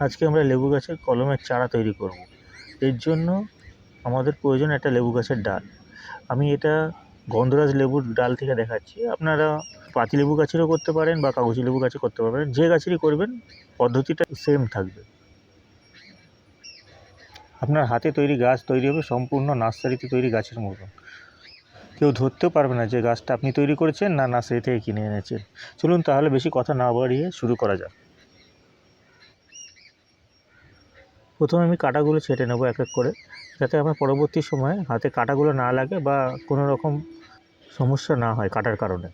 আজকে আমরা লেবু গাছের কলমের চারা তৈরি করব। এর জন্য আমাদের প্রয়োজন একটা লেবু গাছের ডাল। আমি এটা গন্ধরাজ লেবুর ডাল থেকে দেখাচ্ছি। আপনারা পাতিলেবু গাছেরও করতে পারেন বা কাগজি লেবু গাছে করতে পারবেন। যে গাছেরই করবেন, পদ্ধতিটা সেম থাকবে। আপনার হাতে তৈরি গাছ তৈরি হবে সম্পূর্ণ নার্সারিতে তৈরি গাছের মতন। কেউ ধরতেও পারবে না যে গাছটা আপনি তৈরি করেছেন না নার্সারি থেকে কিনে এনেছেন। চলুন তাহলে বেশি কথা না বাড়িয়ে শুরু করা যাক। প্রথমে আমি কাটাগুলো ছেটে নেব এক এক করে, যাতে আমার পরবর্তী সময়ে হাতে কাটাগুলো না লাগে বা কোনো রকম সমস্যা না হয় কাটার কারণে।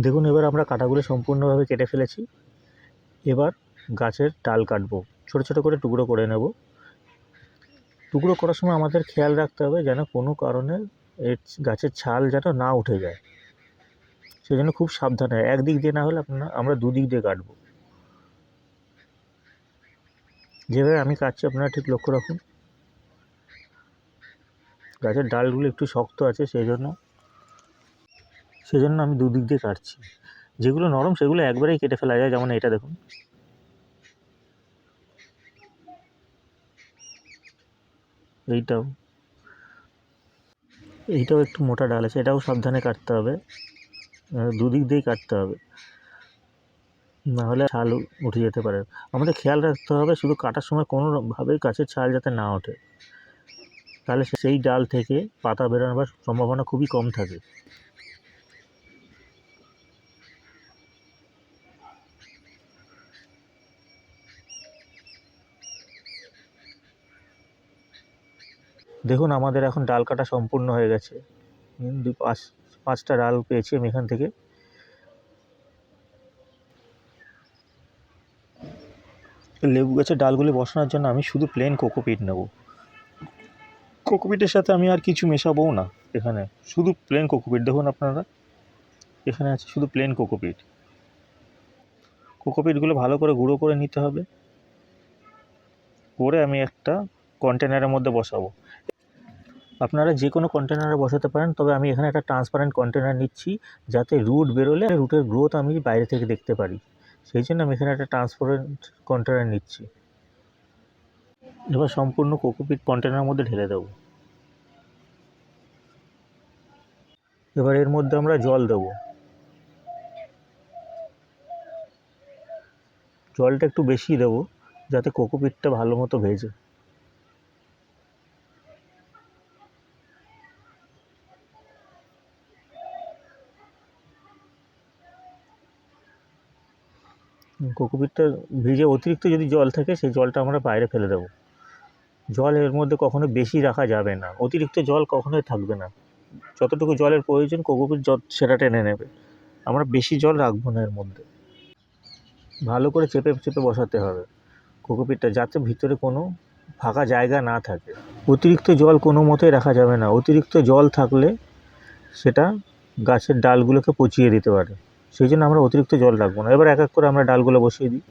দেখুন, এবার আমরা কাঁটাগুলো সম্পূর্ণভাবে কেটে ফেলেছি। এবার গাছের ডাল কাটবো। ছোটো ছোটো করে টুকরো করে নেব। টুকরো করার সময় আমাদের খেয়াল রাখতে হবে যেন কোনো কারণে এর গাছের ছাল যেন না উঠে যায়। সেই জন্য খুব সাবধানে, একদিক দিয়ে না হলে আপনার, আমরা দুদিক দিয়ে কাটবো। যেভাবে আমি কাটছি, আপনারা ঠিক লক্ষ্য রাখুন। গাছের ডালগুলো একটু শক্ত আছে সেই জন্য সেজন্য আমি দুদিক দিয়ে কাটছি। যেগুলো নরম, সেগুলো একবারেই কেটে ফেলা যায়। যেমন এটা দেখুন। এইটাও। এইটাও একটু মোটা ডাল আছে। এটাও সাবধানে কাটতে হবে। দুদিক দিয়েই কাটতে হবে। নাহলে ছাল উঠে যেতে পারে। আমাদের খেয়াল রাখতে হবে, শুধু কাটার সময় কোনোভাবেই গাছের ছাল যাতে না ওঠে। তাহলে সেই ডাল থেকে পাতা বেরোনোর সম্ভাবনা খুবই কম থাকে। দেখুন, আমাদের এখন ডাল কাটা সম্পূর্ণ হয়ে গেছে। দু পাঁচ, পাঁচটা ডাল পেয়েছি আমি এখান থেকে। লেবু গাছের ডালগুলি বসানোর জন্য আমি শুধু প্লেন কোকোপিট নেব। কোকোপিটের সাথে আমি আর কিছু মেশাবও না এখানে। শুধু প্লেন কোকোপিট দেখুন আপনারা। এখানে আছে শুধু প্লেন কোকোপিট কোকোপিটগুলো ভালো করে গুঁড়ো করে নিতে হবে। করে আমি একটা কন্টেনারের মধ্যে বসাবো। আপনারা যে কোনো কন্টেনারে বসাতে পারেন, তবে আমি এখানে একটা ট্রান্সপারেন্ট কন্টেনার নিচ্ছি যাতে রুট বেরোলে রুটের গ্রোথ আমি বাইরে থেকে দেখতে পারি। সেই জন্য আমি এখানে একটা ট্রান্সপারেন্ট কন্টেনার নিচ্ছি। এবার সম্পূর্ণ কোকোপিট কন্টেনারের মধ্যে ঢেলে দেবো। এবার এর মধ্যে আমরা জল দেবো। জলটা একটু বেশি দেবো, যাতে কোকোপিটটা ভালো মতো ভেজে। কোকোপিটটা ভিজে অতিরিক্ত যদি জল থাকে, সেই জলটা আমরা বাইরে ফেলে দেবো। জল এর মধ্যে কখনো বেশি রাখা যাবে না। অতিরিক্ত জল কখনোই থাকবে না। যতটুকু জলের প্রয়োজন কোকোপিট যত সেটা টেনে নেবে। আমরা বেশি জল রাখব না এর মধ্যে। ভালো করে চেপে চেপে বসাতে হবে কোকোপিটটা যাতে ভিতরে কোনো ফাঁকা জায়গা না থাকে। অতিরিক্ত জল কোনো মতেই রাখা যাবে না। অতিরিক্ত জল থাকলে সেটা গাছের ডালগুলোকে পচিয়ে দিতে পারে। সেই জন্য আমরা অতিরিক্ত জল রাখব না। এবার এক এক করে আমরা ডালগুলো বসিয়ে দিই।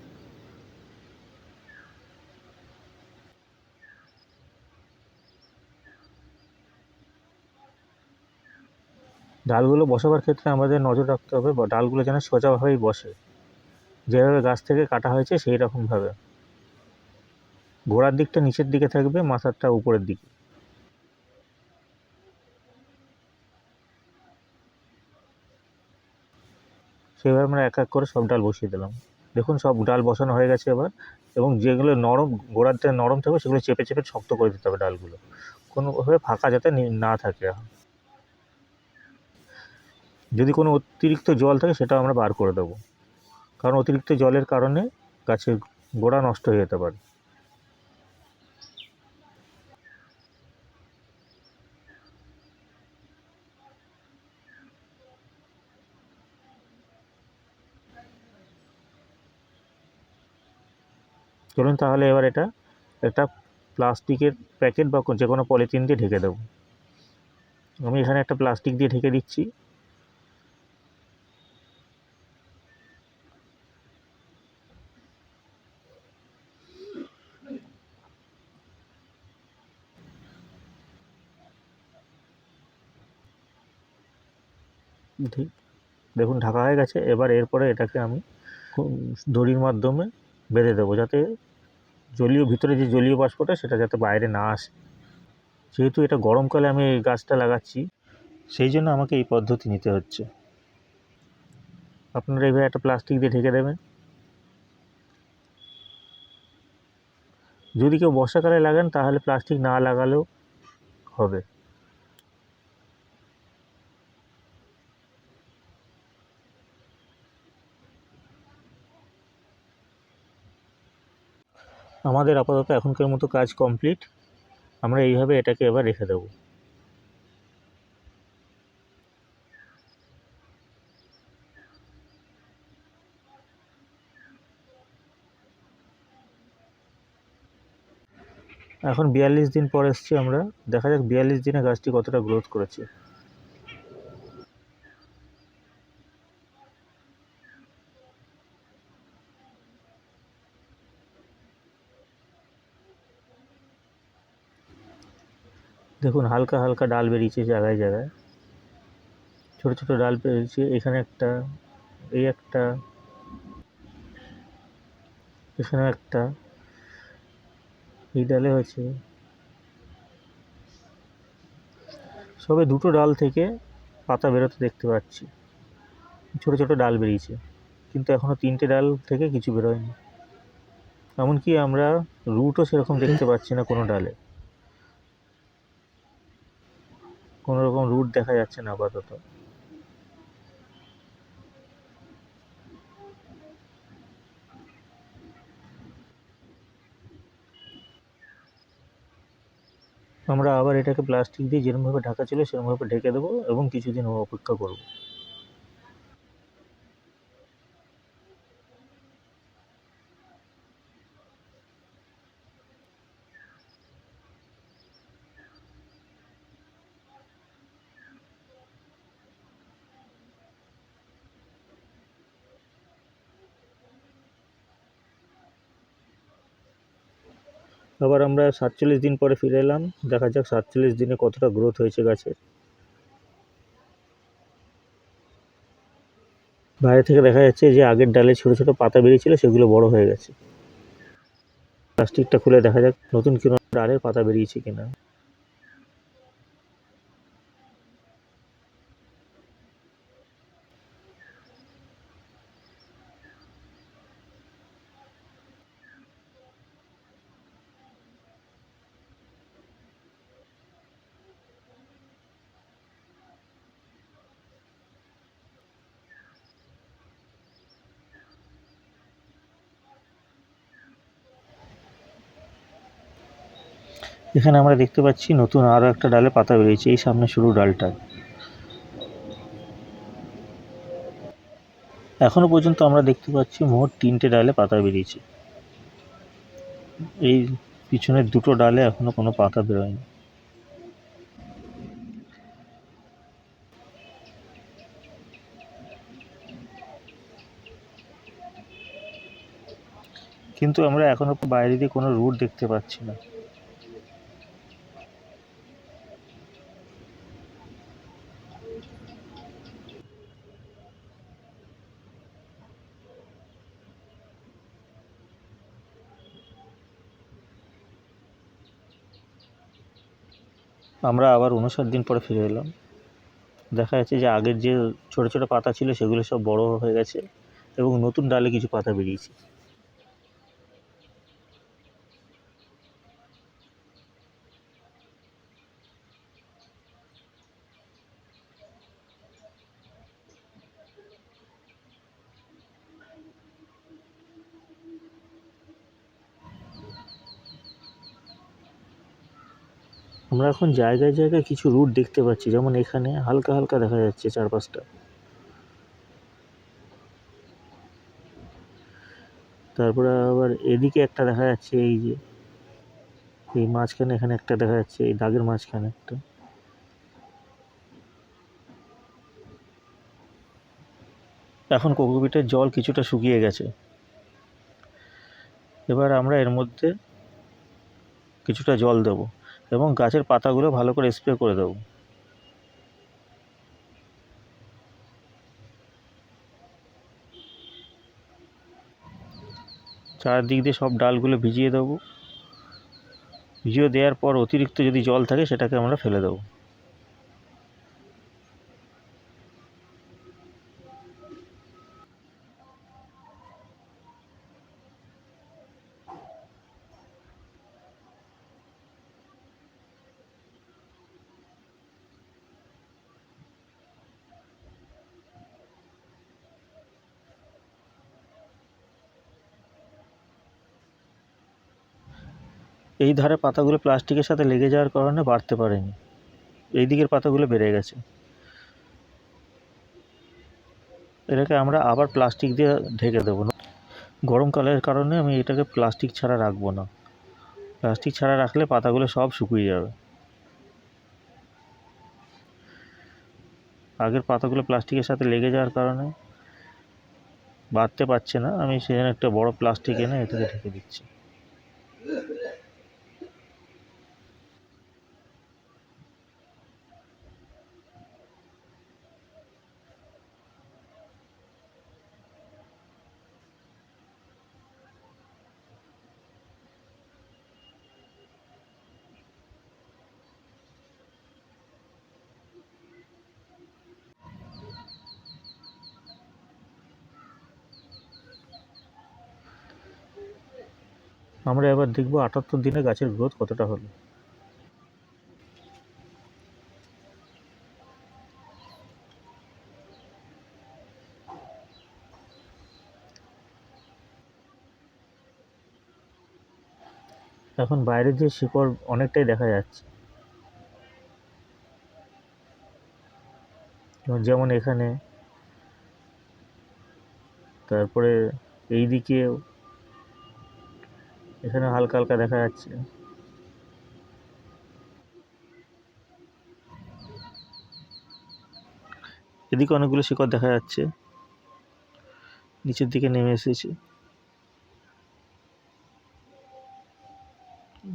ডালগুলো বসাবার ক্ষেত্রে আমাদের নজর রাখতে হবে ডালগুলো যেন সোজাভাবেই বসে। যেভাবে গাছ থেকে কাটা হয়েছে সেই রকমভাবে গোড়ার দিকটা নিচের দিকে থাকবে, মাথারটা উপরের দিকে। সেভাবে আমরা এক এক করে সব ডাল বসিয়ে দিলাম। দেখুন সব ডাল বসানো হয়ে গেছে এবার এবং যেগুলো নরম থেকে নরম থাকবে সেগুলো চেপে চেপে শক্ত করে দিতে হবে ডালগুলো। কোনোভাবে ফাঁকা যাতে না থাকে। যদি কোনো অতিরিক্ত জল থাকে সেটা আমরা বার করে দেবো। কারণ অতিরিক্ত জলের কারণে গাছের গোড়া নষ্ট হয়ে যেতে পারে। চলুন তাহলে এবার এটা একটা প্লাস্টিকের প্যাকেট বা যে কোনো পলিথিন দিয়ে ঢেকে দেবো। আমি এখানে একটা প্লাস্টিক দিয়ে ঢেকে দিচ্ছি। দেখুন, ঢাকা হয়ে গেছে। এবার এরপরে এটাকে আমি দড়ির মাধ্যমে বেঁধে দেবো যাতে জলীয়, ভিতরে যে জলীয় বাষ্পটা সেটা যাতে বাইরে না আসে। যেহেতু এটা গরমকালে আমি এই গাছটা লাগাচ্ছি, সেই জন্য আমাকে এই পদ্ধতি নিতে হচ্ছে। আপনারা এইভাবে একটা প্লাস্টিক দিয়ে ঢেকে দেবেন। যদি কেউ বর্ষাকালে লাগান, তাহলে প্লাস্টিক না লাগালেও হবে। আমাদের আপাতত এখনকার মতো কাজ কমপ্লিট আমরা এইভাবে এটাকে এবার রেখে দেবো। এখন বিয়াল্লিশ দিন পর এসছি আমরা। দেখা যাক বিয়াল্লিশ দিনে গাছটি কতটা গ্রোথ করেছে। দেখুন, হালকা হালকা ডাল বেরিয়েছে জায়গায় জায়গায়। ছোট ছোট ডাল বেরিয়েছে। এখানে একটা, এই একটা এখানে একটা, এই ডালে হয়েছে। সবে দুটো ডাল থেকে পাতা বেরোতে দেখতে পাচ্ছি। ছোট ছোট ডাল বেরিয়েছে। কিন্তু এখনও তিনটে ডাল থেকে কিছু বেরোয়নি। এমনকি আমরা রুটও সেরকম দেখতে পাচ্ছি না কোনো ডালে। কোনো রকম রুট দেখা যাচ্ছে না আপাতত। আমরা আবার এটাকে প্লাস্টিক দিয়ে যেরকমভাবে ঢাকা ছিল সেরকমভাবে ঢেকে দেবো এবং কিছুদিন অপেক্ষা করব। আবার আমরা সাতচল্লিশ দিন পরে ফিরে এলাম। দেখা যাক সাতচল্লিশ দিনে কতটা গ্রোথ হয়েছে গাছের। বাইরে থেকে দেখা যাচ্ছে যে আগের ডালে ছোট ছোট পাতা বেরিয়েছিল, সেগুলো বড় হয়ে গেছে। প্লাস্টিকটা খুলে দেখা যাক নতুন কোনো ডালের পাতা বেরিয়েছে কিনা। এখানে আমরা দেখতে পাচ্ছি নতুন আরও একটা ডালে পাতা বেরিয়েছে, এই সামনে শুরু ডালটা। এখনও পর্যন্ত আমরা দেখতে পাচ্ছি মোট তিনটে ডালে পাতা বেরিয়েছে। এই পিছনের দুটো ডালে এখনও কোনো পাতা বেরোয়নি। কিন্তু আমরা এখনও বাইরে দিয়ে কোনো রুট দেখতে পাচ্ছি না। আমরা আবার উনষাট দিন পরে ফিরে এলাম। দেখা যাচ্ছে যে আগের যে ছোটো ছোটো পাতা ছিল সেগুলো সব বড় হয়ে গেছে এবং নতুন ডালে কিছু পাতা বেরিয়েছে। আমরা এখন জায়গায় জায়গায় কিছু রুট দেখতে পাচ্ছি। যেমন এখানে হালকা হালকা দেখা যাচ্ছে চার পাঁচটা তারপরে আবার এদিকে একটা দেখা যাচ্ছে, এই যে, এই মাঝখানে এখানে একটা দেখা যাচ্ছে, এই দাগের মাঝখানে একটা। এখন কোকোপিটের জল কিছুটা শুকিয়ে গেছে। এবার আমরা এর মধ্যে কিছুটা জল দেবো। এবং গাছের পাতাগুলো ভালো করে স্প্রে করে দেবো। চারদিক দিয়ে সব ডালগুলো ভিজিয়ে দেবো। ভিজিয়ে দেওয়ার পর অতিরিক্ত যদি জল থাকে সেটাকে আমরা ফেলে দেবো। এই ধারে পাতাগুলো প্লাস্টিকের সাথে লেগে যাওয়ার কারণে বাড়তে পারেনি। এই দিকের পাতাগুলো বেড়ে গেছে। এটাকে আমরা আবার প্লাস্টিক দিয়ে ঢেকে দেবো। না গরমকালের কারণে আমি এটাকে প্লাস্টিক ছাড়া রাখব না। প্লাস্টিক ছাড়া রাখলে পাতাগুলো সব শুকিয়ে যাবে। আগের পাতাগুলো প্লাস্টিকের সাথে লেগে যাওয়ার কারণে বাড়তে পারছে না। আমি সেখানে একটা বড় প্লাস্টিক এনে এটাকে ঢেকে দিচ্ছি। আমরা এবার দেখব আটাত্তর দিনে গাছের গ্রোথ কতটা হলো। এখন বাইরে দিয়ে শিকড় অনেকটাই দেখা যাচ্ছে। যেমন এখানে, তারপরে এই দিকেও এখানে হালকা হালকা দেখা যাচ্ছে। এদিকে অনেকগুলো শিকড় দেখা যাচ্ছে। নিচের দিকে নেমে এসেছে।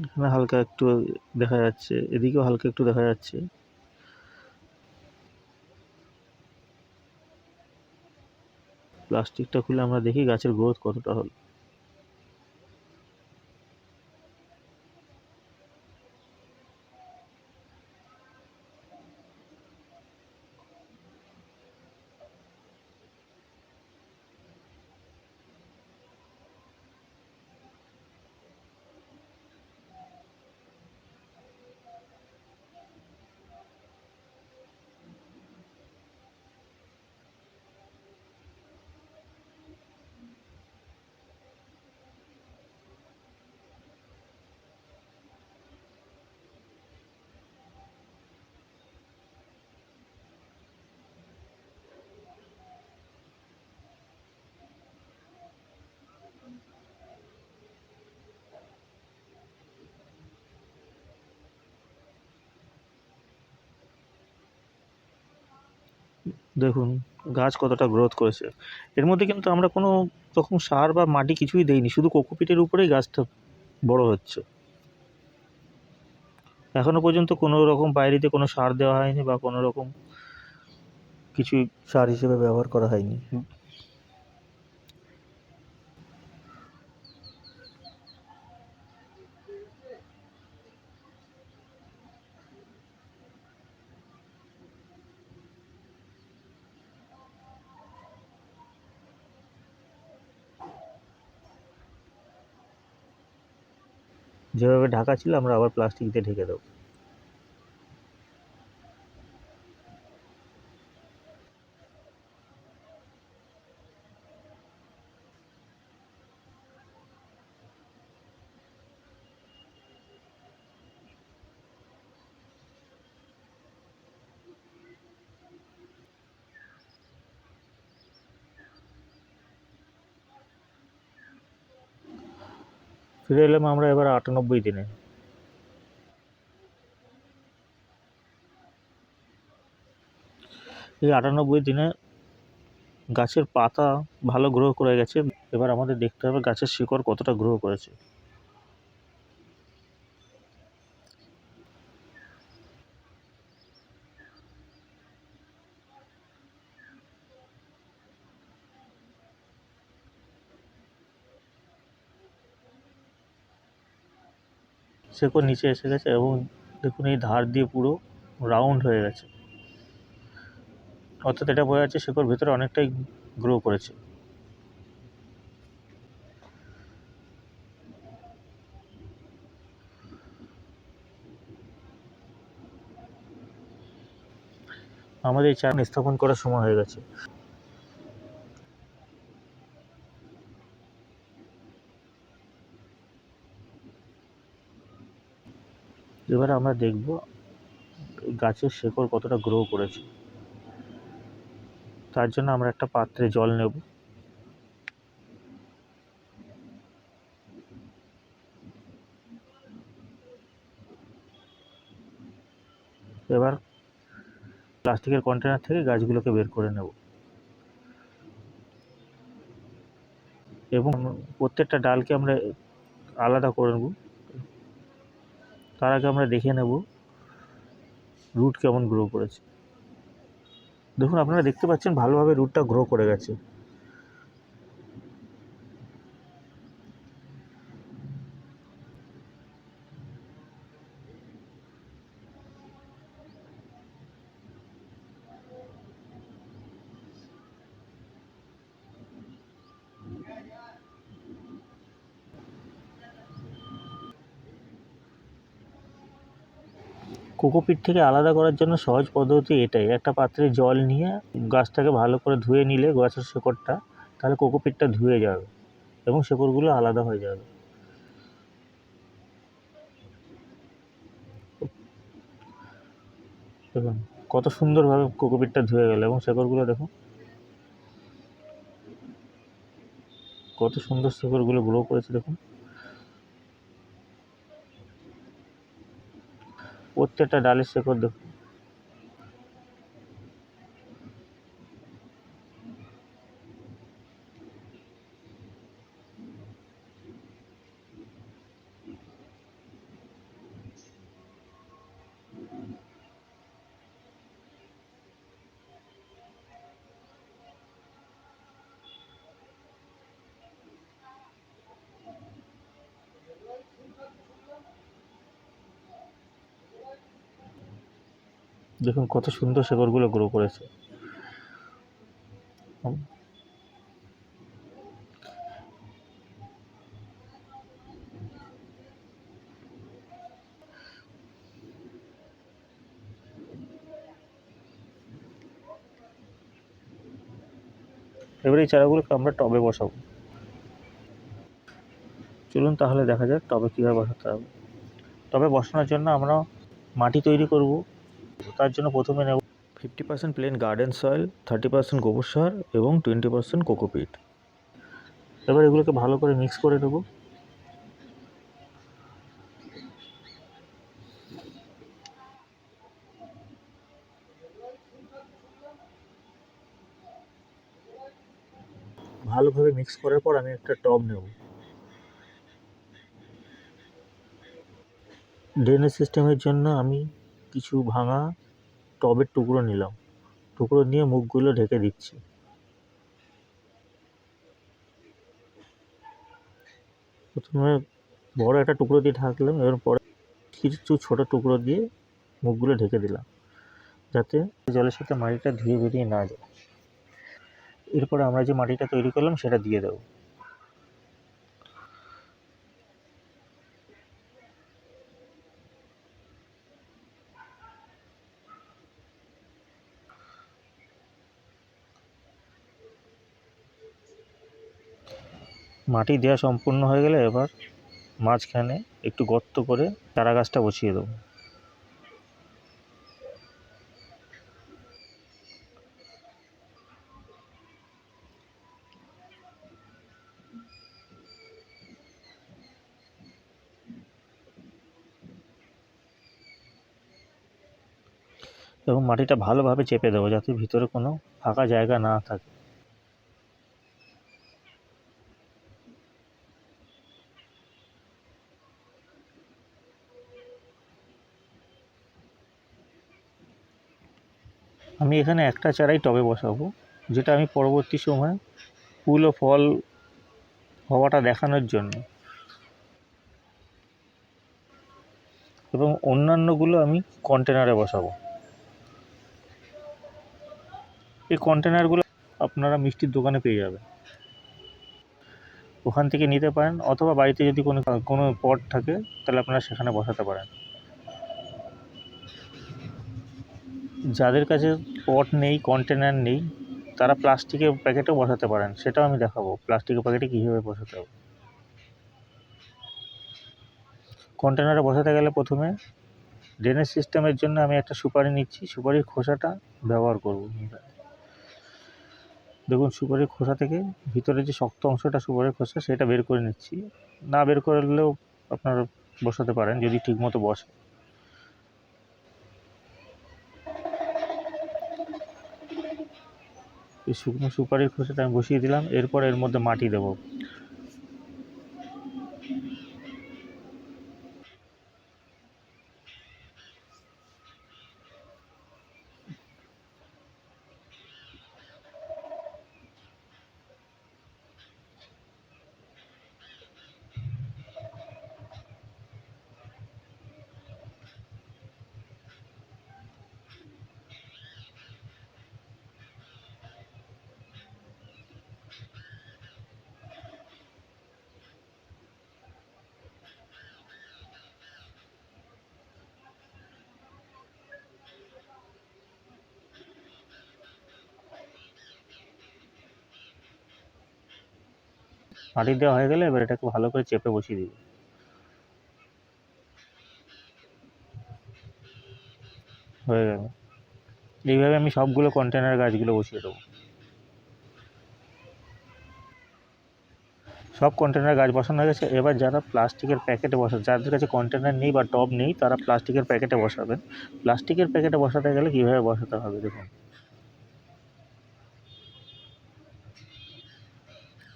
এখানে হালকা একটু দেখা যাচ্ছে, এদিকেও হালকা একটু দেখা যাচ্ছে। প্লাস্টিকটা খুলে আমরা দেখি গাছের গ্রোথ কতটা হলো। দেখুন, গাছ কতটা গ্রোথ করেছে। এর মধ্যে কিন্তু আমরা কোনো রকম সার বা মাটি কিছুই দেইনি, শুধু কোকোপিটের উপরেই গাছটা বড় হচ্ছে। এখনও পর্যন্ত কোনো রকম বাইরেতে কোনো সার দেওয়া হয়নি বা কোনো রকম কিছুই সার হিসেবে ব্যবহার করা হয়নি। যেভাবে ঢাকা ছিল আমরা আবার প্লাস্টিক দিয়ে ঢেকে দেবো। ফিরে এলাম আমরা এবার আটানব্বই দিনে। এই আটানব্বই দিনে গাছের পাতা ভালো গ্রো করে গেছে। এবার আমাদের দেখতে হবে গাছের শিকড় কতটা গ্রো করেছে। শেকড় নিচে এসে গেছে এবং দেখুন এই ধার দিয়ে পুরো রাউন্ড হয়ে গেছে। অর্থাৎ এটা বোঝা যাচ্ছে শেকড় ভেতরে অনেকটাই গ্রো করেছে। আমাদের এই চারা স্থাপন করার সময় হয়ে গেছে। এবারে আমরা দেখব গাছের শেকড় কতটা গ্রো করেছে। তার জন্য আমরা একটা পাত্রে জল নেব। এবার প্লাস্টিকের কন্টেনার থেকে গাছগুলোকে বের করে নেব। এবং প্রত্যেকটা ডালকে আমরা আলাদা করে নেব। তার আগে আমরা দেখে নেব রুট কেমন গ্রো করেছে। দেখুন, আপনারা দেখতে পাচ্ছেন ভালোভাবে রুটটা গ্রো করে গেছে। কোকোপিট থেকে আলাদা করার জন্য সহজ পদ্ধতি এটাই। একটা পাত্রে জল নিয়ে গাছটাকে ভালো করে ধুয়ে নিলে গাছের শেকড়টা, তাহলে কোকোপিটটা ধুয়ে যাবে এবং শেকড়গুলো আলাদা হয়ে যাবে। দেখুন, কত সুন্দরভাবে কোকোপিটটা ধুয়ে গেল এবং শেকড়গুলো দেখুন। কত সুন্দর শেকড়গুলো গ্রো করেছে, দেখুন। প্রত্যেকটা ডালের শেকড় দেখুন কত সুন্দর শেকড়গুলো গ্রো করেছে। এবার এই চারাগুলোকে আমরা টবে বসাবো। চলুন তাহলে দেখা যাক টবে কীভাবে বসাতে হবে। টবে বসানোর জন্য আমরা মাটি তৈরি করব। তার জন্য প্রথমে নেব fifty percent plain garden soil thirty percent গোবর সার এবং টোয়েন্টি পার্সেন্ট কোকোপিট এবার এগুলোকে ভালো করে মিক্স করে দেবো ভালোভাবে মিক্স করার পর আমি একটা টব নেব। ড্রেনেজ সিস্টেমের জন্য আমি কিছু ভাঙা টবের টুকরো নিলাম। টুকরো নিয়ে মুখগুলো ঢেকে দিচ্ছি। প্রথমে বড় একটা টুকরো দিয়ে ঢাকলাম, এবার পরে কিছু ছোট টুকরো দিয়ে মুখগুলো ঢেকে দিলাম, যাতে জলের সাথে মাটিটা ধুয়ে বেরিয়ে না যায়। এরপরে আমরা যে মাটিটা তৈরি করলাম, সেটা দিয়ে দেবো। মাটি দেওয়া সম্পূর্ণ হয়ে গেলে এবার মাঝখানে একটু গর্ত করে চারা গাছটা বসিয়ে দেবো। এবং মাটিটা ভালোভাবে চেপে দেবো যাতে ভিতরে কোনো ফাঁকা জায়গা না থাকে। আমি এখানে একটা চারাই টবে বসাবো, যেটা আমি পরবর্তী সময় ফুল ও ফল হওয়াটা দেখানোর জন্য। এবং অন্যান্যগুলো আমি কন্টেনারে বসাবো। এই কন্টেনারগুলো আপনারা মিষ্টির দোকানে পেয়ে যাবেন। ওখান থেকে নিতে পারেন, অথবা বাড়িতে যদি কোনো কোনো পট থাকে, তাহলে আপনারা সেখানে বসাতে পারেন। যাদের কাছে পট নেই কন্টেনার নেই, তারা প্লাস্টিকের প্যাকেটেও বসাতে পারেন। সেটাও আমি দেখাবো। প্লাস্টিকের প্যাকেটে কীভাবে বসাতে হবে। কন্টেনারে বসাতে গেলে প্রথমে ড্রেনেজ সিস্টেমের জন্য আমি একটা সুপারি নিচ্ছি। সুপারির খোসাটা ব্যবহার করব। দেখুন, সুপারির খোসা থেকে ভিতরে যে শক্ত অংশটা সুপারির খোসা, সেটা বের করে নিচ্ছি। না বের করলেও আপনারা বসাতে পারেন, যদি ঠিকমতো বসে। এই শুকনো সুপারির খোসাটা আমি বসিয়ে দিলাম এরপর এর মধ্যে মাটি দেবো। মাটি দেওয়া হয়ে গেলে এবার এটাকে ভালো করে চেপে বসিয়ে দিই হয়ে গেল। এইভাবে আমি সবগুলো কন্টেনার গাছগুলো বসিয়ে দেবো। সব কন্টেনার গাছ বসানো হয়ে গেছে। এবার যারা প্লাস্টিকের প্যাকেটে বসা যাদের কাছে কন্টেনার নেই বা টব নেই, তারা প্লাস্টিকের প্যাকেটে বসাবেন। প্লাস্টিকের প্যাকেটে বসাতে গেলে কীভাবে বসাতে হবে, দেখুন।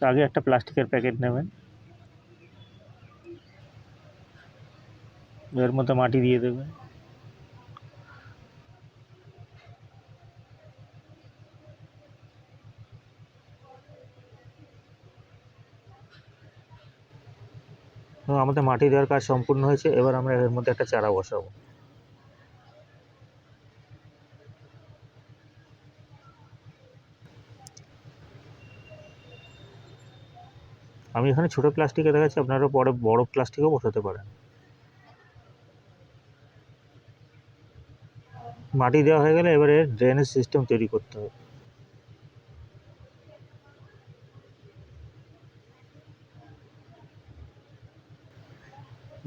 আগে একটা প্লাস্টিকের প্যাকেট নেবেন। এর মধ্যে মাটি দিয়ে দেবেন। আমাদের মাটি দেওয়ার কাজ সম্পূর্ণ হয়েছে। এবার আমরা এর মধ্যে একটা চারা বসাবো। আমি এখানে ছোটো প্লাস্টিকে দেখাচ্ছি, আপনারা পরে বড় প্লাস্টিকও বসাতে পারেন। মাটি দেওয়া হয়ে গেলে এবারে ড্রেনেজ সিস্টেম তৈরি করতে হবে।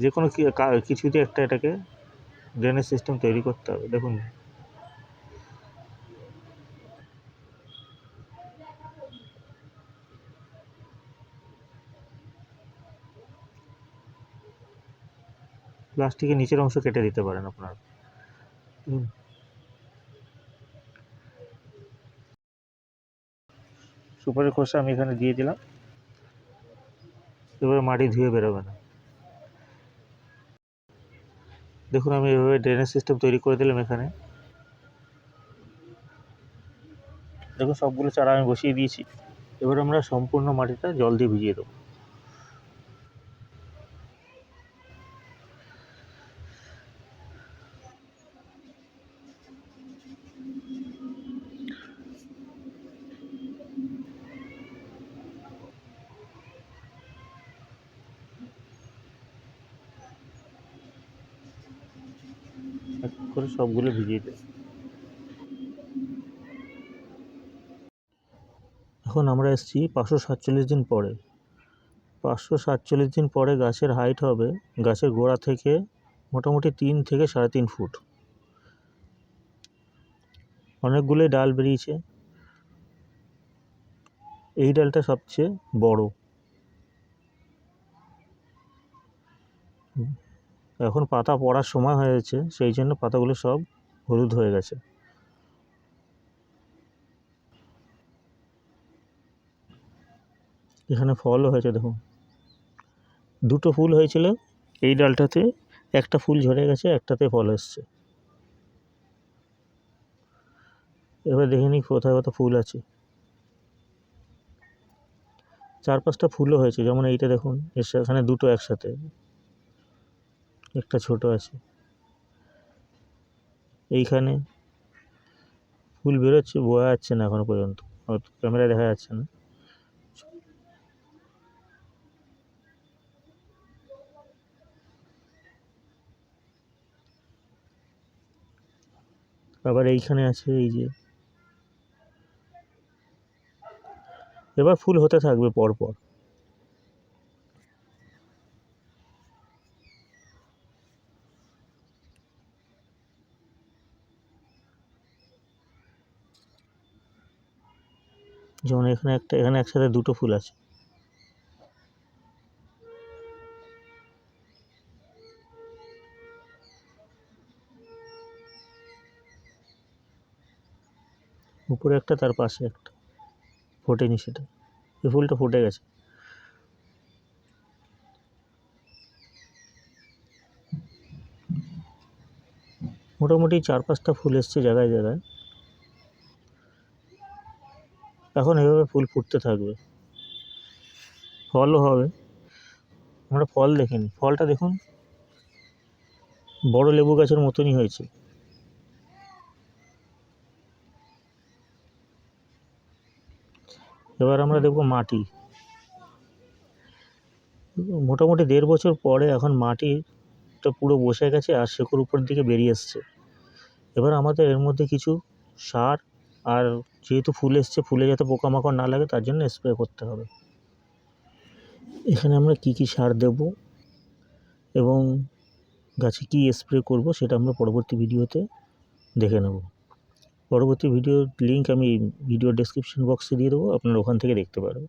যে কোনো কিছুতে একটা এটাকে ড্রেনেজ সিস্টেম তৈরি করতে হবে। দেখুন প্লাস্টিকের নিচের অংশ কেটে দিতে পারেন আপনারা। সুপারির খোসা আমি এখানে দিয়ে দিলাম। এবারে মাটি ধুয়ে বেরোবে না। দেখুন, আমি এভাবে ড্রেনেজ সিস্টেম তৈরি করে দিলাম এখানে। দেখুন, সবগুলো চারা আমি বসিয়ে দিয়েছি। এবার আমরা সম্পূর্ণ মাটিটা জল দিয়ে ভিজিয়ে দেবো। সবগুলো ভিজিয়ে দেব এখন আমরা এসেছি পাঁচশো সাতচল্লিশ দিন পরে। পাঁচশো সাতচল্লিশ দিন পরে গাছের হাইট হবে গাছের গোড়া থেকে মোটামুটি তিন থেকে সাড়ে তিন ফুট। অনেকগুলোই ডাল বেরিয়েছে। এই ডালটা সবচেয়ে বড়। এখন পাতা পড়ার সময় হয়েছে, সেই জন্য পাতাগুলো সব হলুদ হয়ে গেছে। এখানে ফলও হয়েছে, দেখুন। দুটো ফুল হয়েছিল, এই ডালটাতে একটা ফুল ঝরে গেছে, একটাতে ফল এসছে। এবার দেখে নিই কোথায় কোথায় ফুল আছে। চার পাঁচটা ফুলও হয়েছে, যেমন এইটা দেখুন এখানে দুটো একসাথে। একটা ছোট আছে। এইখানে ফুল বেরোচ্ছে, বোঝা যাচ্ছে না এখনও পর্যন্ত। হয়তো ক্যামেরায় দেখা যাচ্ছে না। আবার এইখানে আছে এই যে। এবার ফুল হতে থাকবে পরপর যেমন এখানে একটা, এখানে একসাথে দুটো ফুল আছে। উপরে একটা, তার পাশে একটা। ফোটেনি সেটা। এই ফুলটা ফুটে গেছে। মোটামুটি চার পাঁচটা ফুল এসছে জায়গায় জায়গায়। এখন এভাবে ফুল ফুটতে থাকবে। ফলও হবে। আমরা ফল দেখিনি। ফলটা দেখুন, বড় লেবু গাছের মতনই হয়েছে। এবার আমরা দেখব মাটি। মোটামুটি দেড় বছর পরে এখন মাটিটা পুরো বসে গেছে আর শেকড় উপর দিকে বেরিয়ে এসছে। এবার আমাদের এর মধ্যে কিছু সার আর যেহেতু ফুল এসছে, ফুলে যাতে পোকামাকড় না লাগে, তার জন্য স্প্রে করতে হবে। এখানে আমরা কি কি সার দেব এবং গাছে কি স্প্রে করব সেটা আমরা পরবর্তী ভিডিওতে দেখে নেব। পরবর্তী ভিডিওর লিঙ্ক আমি ভিডিও ডেসক্রিপশন বক্সে দিয়ে দেবো, আপনারা ওখান থেকে দেখতে পারবেন।